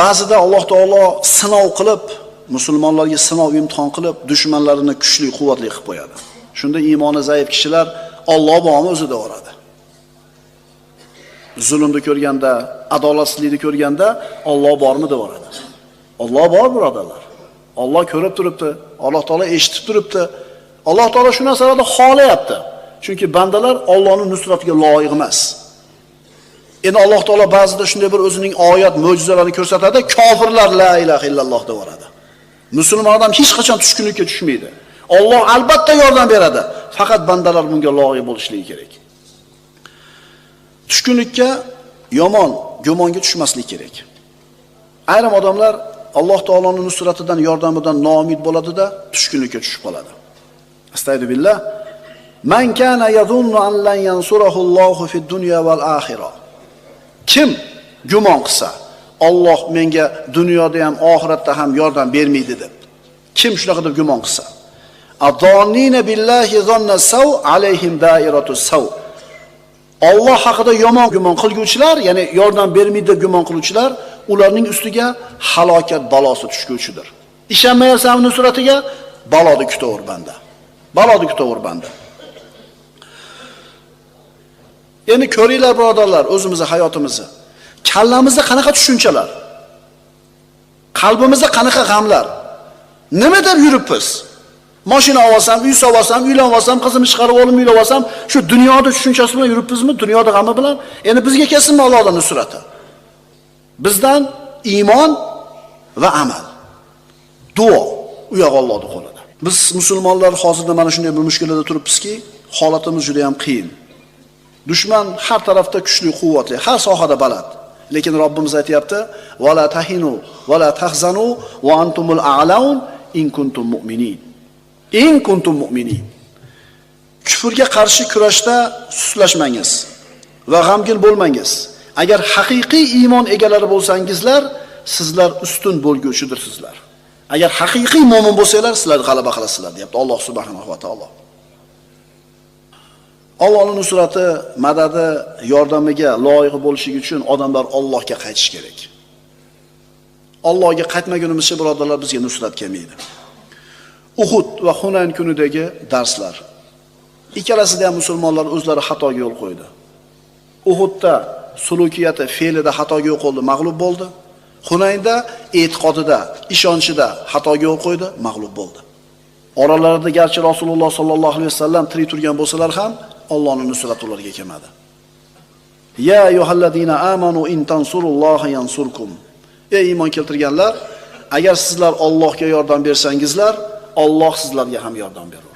Ba'zida Alloh taolo sinov qilib, musulmonlarga sinov imtihon qilib, dushmanlarini kuchli, quvvatli qilib qo'yadi. Shunda iymoni zaif kishilar Alloh bormi o'zida boradi. Zulmni ko'rganda, adolatsizlikni ko'rganda Alloh bormi deb boradi. Alloh bor birodarlar. Alloh ko'rib turibdi, Alloh taolo eshitib turibdi. Alloh taolo shu narsalarni xohlayapti. Chunki bandalar Allohning nusratiga loyiq emas. Endi Alloh taolo ba'zida shunday bir o'zining oyat, mo'jizalarini ko'rsatadi, kofirlar la ilaha illalloh deb boradi. Musulmon odam hech qachon tushkunlikka tushmaydi. Alloh albatta yordam beradi, faqat bandalar bunga loyiq bo'lishligi kerak. Tushkunlikka yomon gumonga tushmaslik kerak. Ayrim odamlar Alloh taoloning nusratidan, yordamidan noumid bo'ladi-da, tushkunlikka tushib qoladi. Astagfirullah. Man kana yadhunnu an lan yansurahu Allohu fid dunya val axirah. Kim gumon qilsa, Alloh menga dunyoda ham, oxiratda ham yordam bermaydi deb. Kim shunaqa deb gumon qilsa. Alloh haqida yomon gumon qilguvchilar, ya'ni yordam bermaydi deb gumon qiluvchilar, ularning ustiga halokat balosi tushguvchidir. Ishonmayapsanmi nusratiga? Baloni kutaver banda. Baloni kutaver banda. Endi ko'ringlar birodarlar, o'zimizni hayotimizni. Kallamizda qanaqa tushunchalar? Qalbimizda qanaqa g'amlar? Nima deb yuribmiz? Mashina olsam, uy olsam, uylanib olsam, qizimni chiqarib olib uylab olsam, shu dunyoda tushunchasi bilan yuribmizmi? Dunyoda g'ami bilan? Endi bizga kelsinmi Allohning nusrati? Bizdan iymon va amal. Duo u yoq Allohning qo'lida. Biz musulmonlar hozirda mana shunday bir mushkulada turibmizki, holatimiz juda ham qiyin. Dushman har tarafda kuchli, quvvatli, har sohada baland. Lekin Robbimiz aytayapti: "Va la tahinu va la tahzanu va antumul a'laun in kuntum mu'minin." In kuntum mu'minin. Kufrga qarshi kurashda suslashmangiz va g'amgin bo'lmangiz. Agar haqiqiy iymon egalari bo'lsangizlar, sizlar ustun bo'lguvchidirsizlar. Agar haqiqiy mo'min bo'lsanglar, sizlar g'alaba qilasizlar, deyapti Alloh subhanahu va taolo. Allohning nusrati, madadi, yordamiga loyiq bo'lishi uchun odamlar Allohga qaytish kerak. Allohga qaytmagunimizcha birodarlar bizga nusrat kelmaydi. Uhud va Hunayn kunidagi darslar. Ikkalasida ham musulmonlar o'zlari xatoga yo'l qo'ydi. Uhudda sulukiyati, fe'lida xatoga yo'l qo'ydi, mag'lub bo'ldi. Hunaynda e'tiqodida, ishonchida xatoga yo'l qo'ydi, mag'lub bo'ldi. Oralarida garchi Rasululloh sollallohu alayhi vasallam tirik turgan bo'lsalar ham, Allohning nusrati ularga kelmadi. Ya ayyuhallazina amanu in tansurulloha yansurkum. Ey iymon keltirganlar, agar sizlar Allohga yordam bersangizlar, Alloh sizlarga ham yordam beradi.